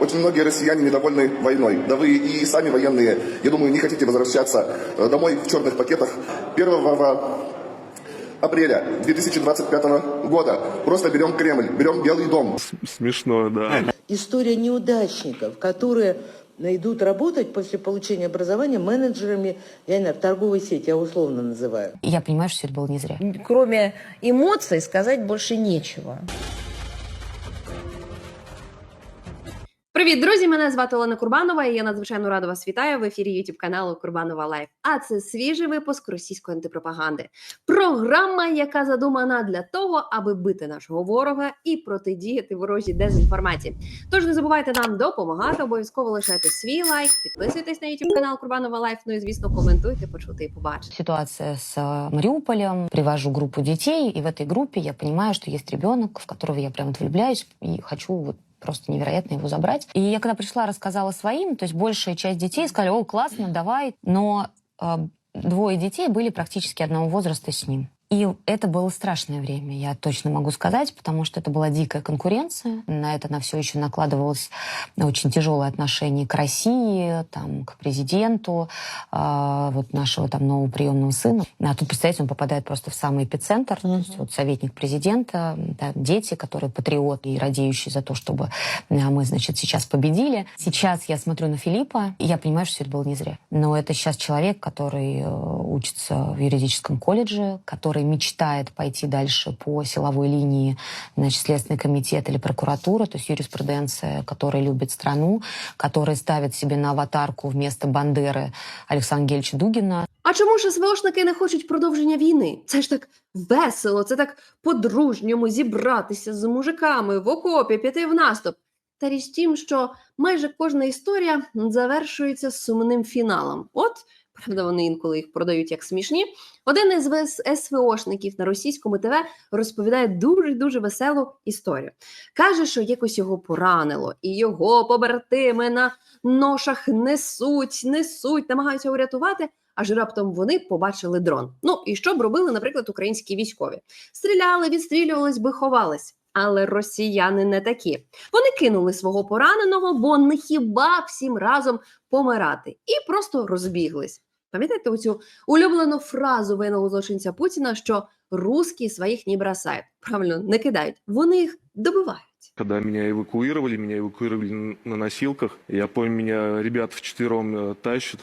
Очень многие россияне недовольны войной. Да вы и сами военные, я думаю, не хотите возвращаться э, домой в черных пакетах. 1 апреля 2025 года просто берем Кремль, берем Белый дом. Смешно, да. история неудачников, которые идут работать после получения образования менеджерами, я не знаю, в торговой сети, я условно называю. Я понимаю, что все это было не зря. Кроме эмоций сказать больше нечего. Привіт, друзі! Мене звати Олена Курбанова. і Я надзвичайно рада вас вітаю в ефірі youtube каналу Курбанова Лайф. А це свіжий випуск російської антипропаганди. Програма, яка задумана для того, аби бити нашого ворога і протидіяти ворожій дезінформації. Тож не забувайте нам допомагати. Обов'язково лишайте свій лайк, підписуйтесь на youtube канал Курбанова Лайф. Ну і звісно, коментуйте, почути і побачити. Ситуация с э, Мариуполем. Привожу группу детей, и в этой группе я понимаю, что есть ребенок, в которого я прям влюбляюсь и хочу просто невероятно его забрать. И я когда пришла, рассказала своим, то есть большая часть детей сказали, о, классно, давай. Но э, двое детей были практически одного возраста с ним. И это было страшное время, я точно могу сказать, потому что это была дикая конкуренция. На это на все еще накладывалось очень тяжелое отношение к России, там, к президенту, э, вот нашего там нового приемного сына. А тут, представляете, он попадает просто в самый эпицентр, то есть вот советник президента, да, дети, которые патриоты и радеющие за то, чтобы э, мы, значит, сейчас победили. Сейчас я смотрю на Филиппа, и я понимаю, что все это было не зря. Но это сейчас человек, который э, учится в юридическом колледже, который мечтает пойти дальше по силовой линии, значит, Следственный комитет или прокуратура, то есть юриспруденция, которая любит страну, который ставит себе на аватарку вместо Бандеры Александра Гельча Дугина. А чому ж СВОшники не хочуть продовження війни? Це ж так весело, це так по-дружньому зібратися з мужиками в окопі, піти в наступ. Та річ в тім, що майже кожна історія завершується сумним фіналом. От, правда, вони інколи їх продають як смішні. Один із СВОшників на російському ТВ розповідає дуже дуже веселу історію. Каже, що якось його поранило, і його побратими на ношах несуть, несуть, намагаються урятувати. Аж раптом вони побачили дрон. Ну і що б робили, наприклад, українські військові? Стріляли, відстрілювались би, ховались. Але росіяни не такі. Вони кинули свого пораненого, бо не хіба всім разом помирати, і просто розбіглись. Пам'ятаєте оцю улюблену фразу воєнного злочинця Путіна, що русські своїх не бросають. Правильно, не кидають, вони їх добивають. Когда меня эвакуировали, меня эвакуировали н- на носилках. Я помню, меня ребята вчетвером э, тащат,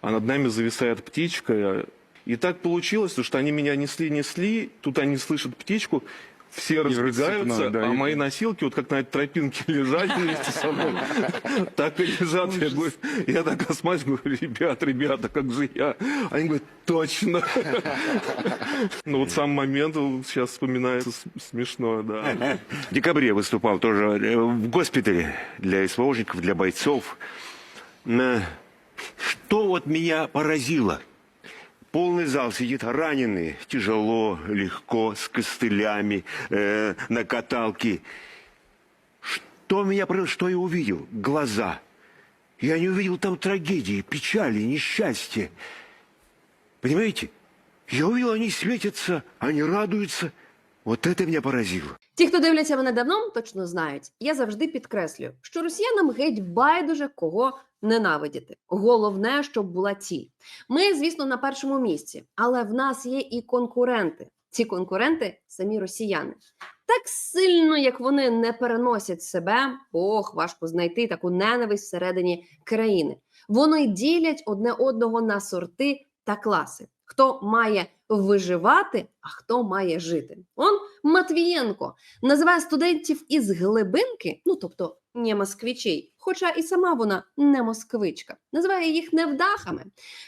а над нами зависает птичка. э, И так получилось, что они меня несли-несли, тут они слышат птичку, все разбегаются, да, а и- мои носилки, вот как на этой тропинке лежать вместе со мной, так и лежат. Я, говорю, я так осматриваю, говорю, ребят, ребята, как же я? Они говорят, точно. Ну вот сам момент сейчас вспоминается смешно, да. В декабре выступал тоже э, в госпитале для СВОшников, для бойцов. На- Что вот меня поразило? Полный зал сидит раненый, тяжело, легко, с костылями, э, на каталке. Что меня поразило, что я увидел? Глаза. Я не увидел там трагедии, печали, несчастья. Понимаете? Я увидел, они светятся, они радуются. Вот это меня поразило. Ті, хто дивляться мене давно, точно знають. Я завжди підкреслюю, що росіянам геть байдуже кого ненавидіти. Головне, щоб була ціль. Ми, звісно, на першому місці, але в нас є і конкуренти. Ці конкуренти самі росіяни. Так сильно, як вони не переносять себе, ох, важко знайти таку ненависть всередині країни. Вони ділять одне одного на сорти та класи. Хто має виживати, а хто має жити. Он Матвієнко називає студентів із глибинки, ну тобто не москвичей, хоча і сама вона не москвичка, називає їх невдахами.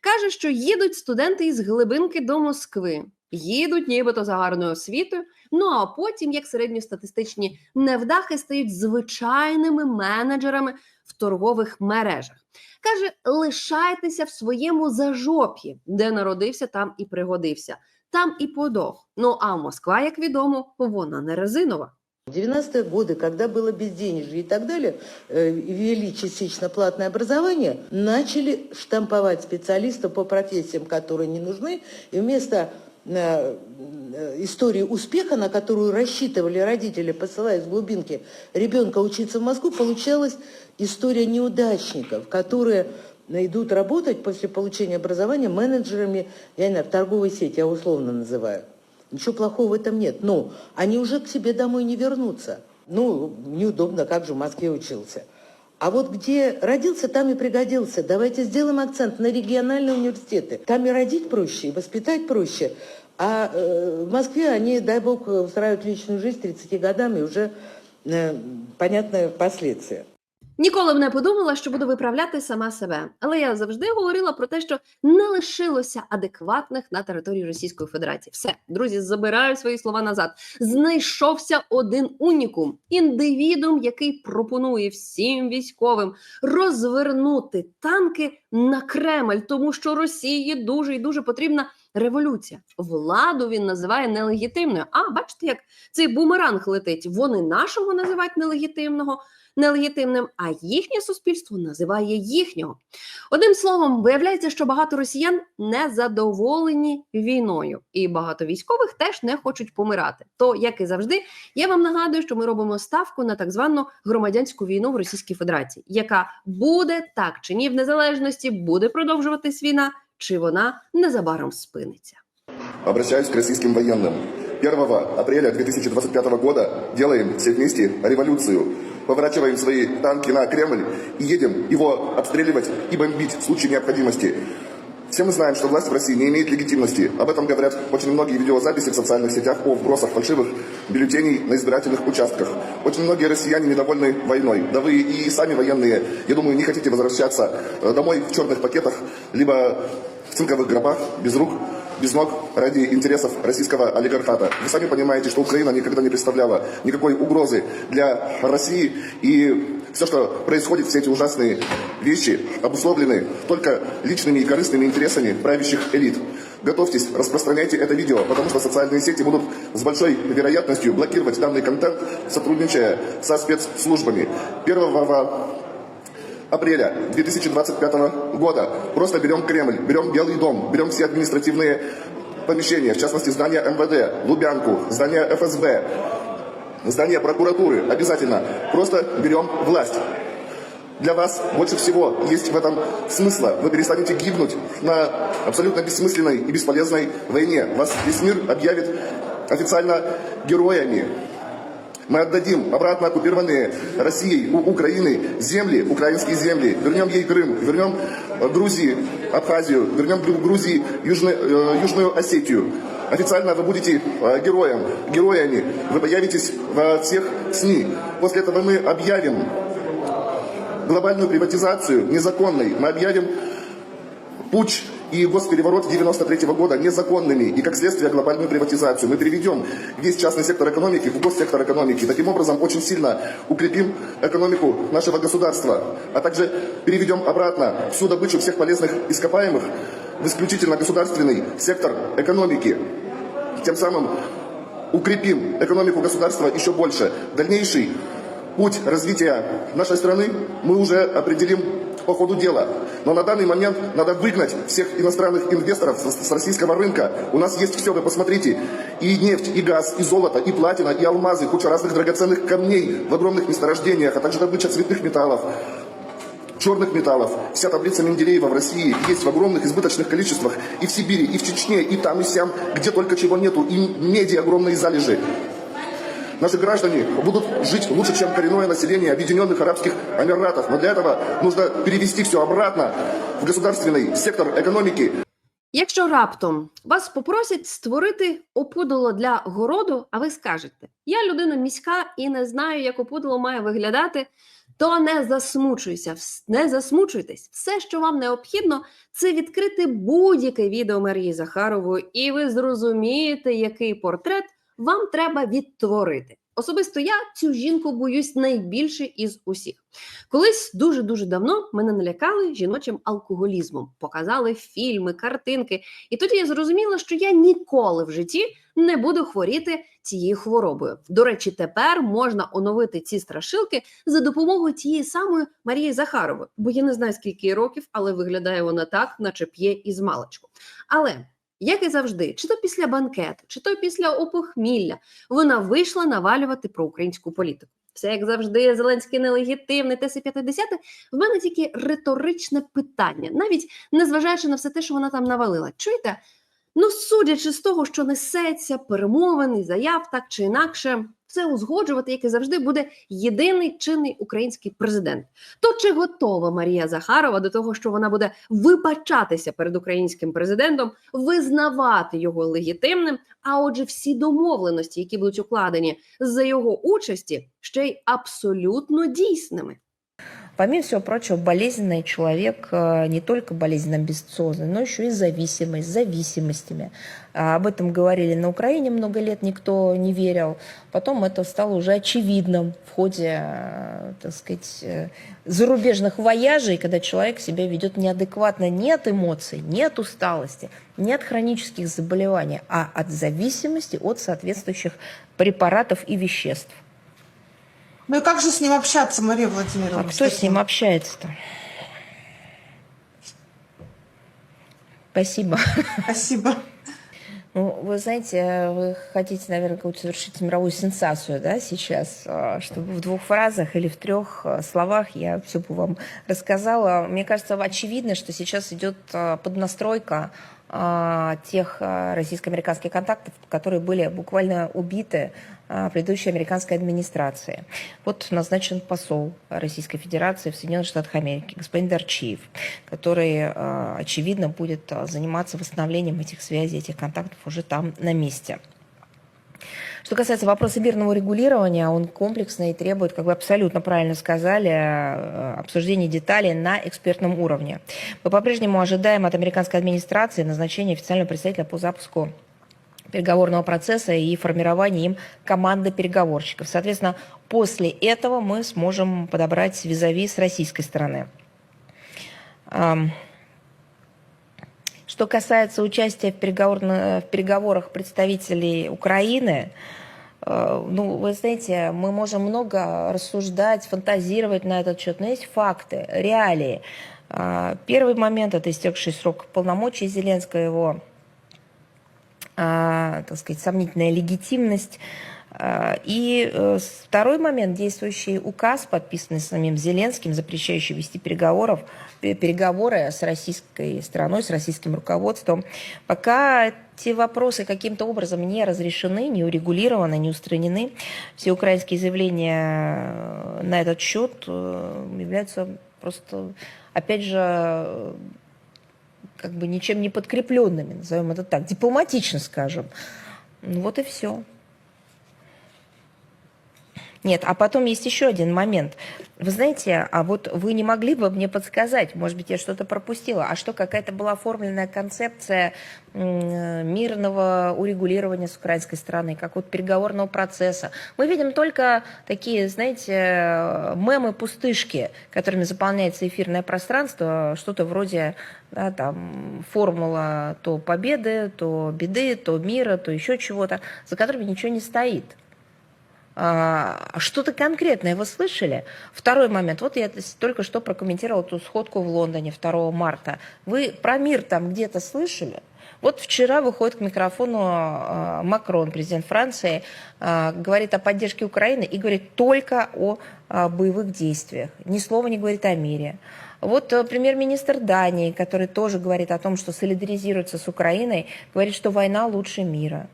Каже, що їдуть студенти із глибинки до Москви, їдуть нібито за гарною освітою. Ну а потім, як середньостатистичні невдахи, стають звичайними менеджерами в торгових мережах. Каже, лишайтеся в своєму зажоп'ї, де народився, там і пригодився, там і подох. Ну а Москва, як відомо, вона не резинова. В 90-е годы, когда было безденежье и так далее, э, ввели частично платное образование, начали штамповать специалистов по профессиям, которые не нужны, и вместо э, э, истории успеха, на которую рассчитывали родители, посылая из глубинки ребенка учиться в Москву, получалась история неудачников, которые идут работать после получения образования менеджерами, я не знаю, торговой сети, я условно называю. Ничего плохого в этом нет. Но они уже к себе домой не вернутся. Ну, неудобно, как же в Москве учился. А вот где родился, там и пригодился. Давайте сделаем акцент на региональные университеты. Там и родить проще, и воспитать проще. А э, в Москве они, дай бог, устраивают личную жизнь 30 годами, уже э, понятны последствия. Ніколи б не подумала, що буду виправляти сама себе. Але я завжди говорила про те, що не лишилося адекватних на території Російської Федерації. Все, друзі, забираю свої слова назад. Знайшовся один унікум, індивідум, який пропонує всім військовим розвернути танки на Кремль, тому що Росії дуже і дуже потрібна революція. Владу він називає нелегітимною. А бачите, як цей бумеранг летить. Вони нашого називають нелегітимного нелегітимним, а їхнє суспільство називає їхнього. Одним словом, виявляється, що багато росіян не задоволені війною, і багато військових теж не хочуть помирати. То, як і завжди, я вам нагадую, що ми робимо ставку на так звану громадянську війну в Російській Федерації, яка буде так чи ні в незалежності, буде продовжуватись війна, чи вона незабаром спиниться. Обращаюсь к российским военным. 1 апреля 2025 года делаем все вместе революцию. Поворачиваем свои танки на Кремль и едем его обстреливать и бомбить в случае необходимости. Все мы знаем, что власть в России не имеет легитимности. Об этом говорят очень многие видеозаписи в социальных сетях о вбросах фальшивых бюллетеней на избирательных участках. Очень многие россияне недовольны войной. Да вы и сами военные, я думаю, не хотите возвращаться э, домой в черных пакетах, либо в цинковых гробах, без рук, без ног, ради интересов российского олигархата. Вы сами понимаете, что Украина никогда не представляла никакой угрозы для России. И все, что происходит, все эти ужасные вещи, обусловлены только личными и корыстными интересами правящих элит. Готовьтесь, распространяйте это видео, потому что социальные сети будут с большой вероятностью блокировать данный контент, сотрудничая со спецслужбами. 1 апреля 2025 года просто берем Кремль, берем Белый дом, берем все административные помещения, в частности здание МВД, Лубянку, здание ФСБ, здание прокуратуры, обязательно. Просто берем власть. Для вас больше всего есть в этом смысла. Вы перестанете гибнуть на абсолютно бессмысленной и бесполезной войне. Вас весь мир объявит официально героями. Мы отдадим обратно оккупированные Россией у Украины земли, украинские земли. Вернем ей Крым, вернем э, Грузии, Абхазию, вернем Гру- Грузии Южно- э, Южную Осетию. Официально вы будете э, героем, героями. Вы появитесь во всех СМИ. После этого мы объявим глобальную приватизацию незаконной. Мы объявим путь и госпереворот 93 года незаконными и, как следствие, глобальную приватизацию. Мы переведем весь частный сектор экономики в госсектор экономики. Таким образом, очень сильно укрепим экономику нашего государства, а также переведем обратно всю добычу всех полезных ископаемых в исключительно государственный сектор экономики. Тем самым укрепим экономику государства еще больше. Дальнейший путь развития нашей страны мы уже определим по ходу дела. Но на данный момент надо выгнать всех иностранных инвесторов с российского рынка. У нас есть все, вы посмотрите. И нефть, и газ, и золото, и платина, и алмазы, куча разных драгоценных камней в огромных месторождениях, а также добыча цветных металлов черных металлов. Вся таблица Менделеева в России есть в огромных избыточных количествах и в Сибири, и в Чечне, и там, и сям, где только чего нету, и меди огромные залежи. Наши граждане будут жить лучше, чем коренное население Объединенных Арабских Эмиратов. Но для этого нужно перевести все обратно в государственный сектор экономики. Якщо раптом вас попросять створити опудало для городу, а ви скажете: я людина міська і не знаю, як опудало має виглядати, то не засмучуйся, вс- не засмучуйтесь. Все, що вам необхідно, це відкрити будь-яке відео Марії Захарової, і ви зрозумієте, який портрет вам треба відтворити. Особисто я цю жінку боюсь найбільше із усіх. Колись дуже дуже давно мене налякали жіночим алкоголізмом, показали фільми, картинки, і тоді я зрозуміла, що я ніколи в житті не буду хворіти цією хворобою. До речі, тепер можна оновити ці страшилки за допомогою тієї самої Марії Захарової, бо я не знаю скільки років, але виглядає вона так, наче п'є із маличку. Але як і завжди, чи то після банкету, чи то після опохмілля, вона вийшла навалювати про українську політику. Все як завжди, Зеленський нелегітимний, ТС-50. В мене тільки риторичне питання, навіть незважаючи на все те, що вона там навалила. Чуєте? Ну, судячи з того, що несеться перемовин і заяв, так чи інакше, це узгоджувати, як і завжди, буде єдиний чинний український президент. То чи готова Марія Захарова до того, що вона буде вибачатися перед українським президентом, визнавати його легітимним? А отже, всі домовленості, які будуть укладені за його участі, ще й абсолютно дійсними. Помимо всего прочего, болезненный человек, э, не только болезненно амбициозный, но еще и зависимый, с зависимостями. А Об этом говорили на Украине много лет, никто не верил. Потом это стало уже очевидным в ходе, э, так сказать, э, зарубежных вояжей, когда человек себя ведет неадекватно не от эмоций, не от усталости, не от хронических заболеваний, а от зависимости от соответствующих препаратов и веществ. Ну и как же с ним общаться, Мария А Владимировна? кто с ним общается-то? Спасибо. Спасибо. Ну, вы знаете, вы хотите, наверное, какую-то совершить мировую сенсацию, да, сейчас, а, чтобы в двух фразах или в трех а, словах я все бы вам рассказала. Мне кажется, очевидно, что сейчас идет а, поднастройка а, тех а, российско-американских контактов, которые были буквально убиты а, предыдущей американской администрации. Вот назначен посол Российской Федерации в Соединенных Штатах Америки, господин Дарчиев, который, а, очевидно, будет а, заниматься восстановлением этих связей, этих контактов уже там на месте. Что касается вопроса мирного регулирования, он комплексный и требует, как вы абсолютно правильно сказали, обсуждения деталей на экспертном уровне. Мы по-прежнему ожидаем от американской администрации назначения официального представителя по запуску переговорного процесса и формирования им команды переговорщиков. Соответственно, после этого мы сможем подобрать визави с российской стороны. Что касается участия в, в переговорах представителей Украины, э, ну, вы знаете, мы можем много рассуждать, фантазировать на этот счет, но есть факты, реалии. А, Первый момент – это истекший срок полномочий Зеленского, его, так сказать, сомнительная легитимность. А, И э, второй момент, действующий указ, подписанный самим Зеленским, запрещающий вести переговоров, пе- переговоры с российской стороной, с российским руководством. Пока эти вопросы каким-то образом не разрешены, не урегулированы, не устранены, все украинские заявления э, на этот счет э, являются просто, опять же, э, как бы ничем не подкрепленными, назовем это так, дипломатично скажем. Ну вот и все. Нет, а потом есть еще один момент. Вы знаете, а вот вы не могли бы мне подсказать, может быть, я что-то пропустила, а что какая-то была оформленная концепция мирного урегулирования с украинской стороны, как вот переговорного процесса. Мы видим только такие, знаете, мемы-пустышки, которыми заполняется эфирное пространство, что-то вроде да, там, формула то победы, то беды, то мира, то еще чего-то, за которыми ничего не стоит. А, Что-то конкретное вы слышали? Второй момент. Вот я только что прокомментировала ту сходку в Лондоне 2 марта. Вы про мир там где-то слышали? Вот вчера выходит к микрофону а, Макрон, президент Франции, а, говорит о поддержке Украины и говорит только о а, боевых действиях. Ни слова не говорит о мире. Вот э, премьер-министр Дании, который тоже говорит о том, что солидаризируется с Украиной, говорит, что война лучше мира.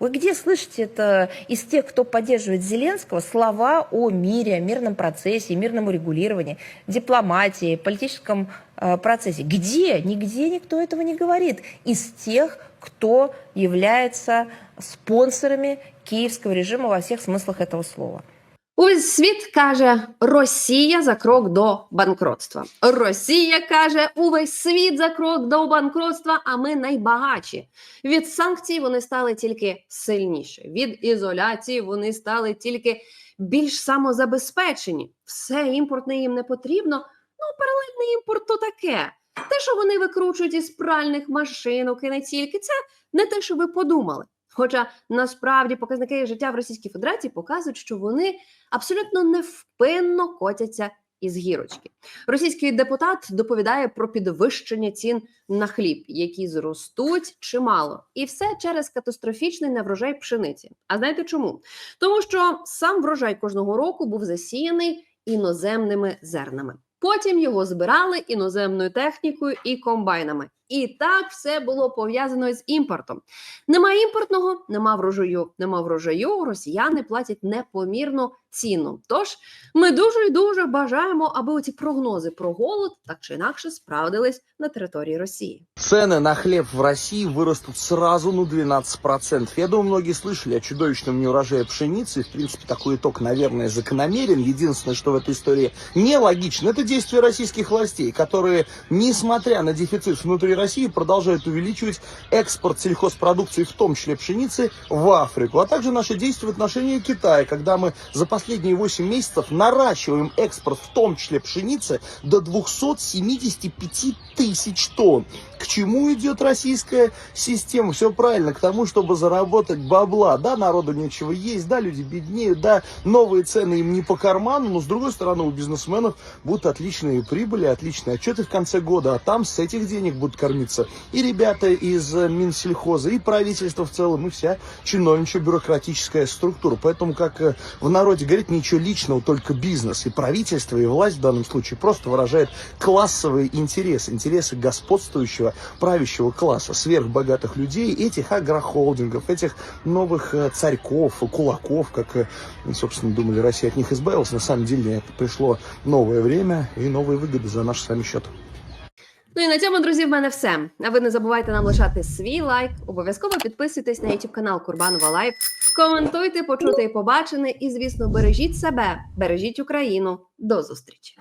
Вы где слышите это из тех, кто поддерживает Зеленского, слова о мире, о мирном процессе, мирном урегулировании, дипломатии, политическом э, процессе? Где? Нигде никто этого не говорит. Из тех, кто является спонсорами киевского режима во всех смыслах этого слова. Увесь світ каже, Росія за крок до банкротства. Росія каже, увесь світ за крок до банкротства, а ми найбагатші. Від санкцій вони стали тільки сильніші. Від ізоляції вони стали тільки більш самозабезпечені. Все імпортне їм не потрібно. Ну, паралельний імпорт то таке. Те, що вони викручують із пральних машинок і не тільки, це не те, що ви подумали. Хоча насправді показники життя в Російській Федерації показують, що вони абсолютно невпинно котяться із гірочки. Російський депутат доповідає про підвищення цін на хліб, які зростуть чимало, і все через катастрофічний неврожай пшениці. А знаєте чому? Тому що сам врожай кожного року був засіяний іноземними зернами. Потім його збирали іноземною технікою і комбайнами. І так все було пов'язано з імпортом. Нема імпортного, нема врожаю. Нема врожаю. Росіяни платять непомірну ціну. Тож ми дуже і дуже бажаємо, аби оці прогнози про голод так чи інакше справдились на території Росії. Цены на хлеб в России вырастут сразу ну 12%. Я думаю, многие слышали о чудовищном неурожае пшеницы. В принципе, такой итог, наверное, закономерен. Единственное, что в этой истории нелогично, это действия российских властей, которые, несмотря на дефицит внутри России, продолжают увеличивать экспорт сельхозпродукции, в том числе пшеницы, в Африку. А также наши действия в отношении Китая, когда мы за последние 8 месяцев наращиваем экспорт, в том числе пшеницы, до 275 тысяч тонн. К чему идет российская система? Все правильно, к тому, чтобы заработать бабла. Да, народу нечего есть, да, люди беднеют, да, новые цены им не по карману, но с другой стороны у бизнесменов будут отличные прибыли, отличные отчеты в конце года, а там с этих денег будут кормиться и ребята из э, Минсельхоза, и правительство в целом, и вся чиновничья бюрократическая структура. Поэтому, как э, в народе говорит, ничего личного, только бизнес. И правительство, и власть в данном случае просто выражает классовые интересы, интересы господствующего правящего класса, сверхбогатых людей, этих агрохолдингов, этих новых э, царьков, кулаков, как, собственно, думали, Россия от них избавилась. На самом деле пришло новое время и новые выгоды за наш с вами счет. Ну і на цьому, друзі, в мене все. А ви не забувайте нам лишати свій лайк. Обов'язково підписуйтесь на YouTube канал Курбанова Лайв. Коментуйте, почути і побачене. І, звісно, бережіть себе, бережіть Україну. До зустрічі!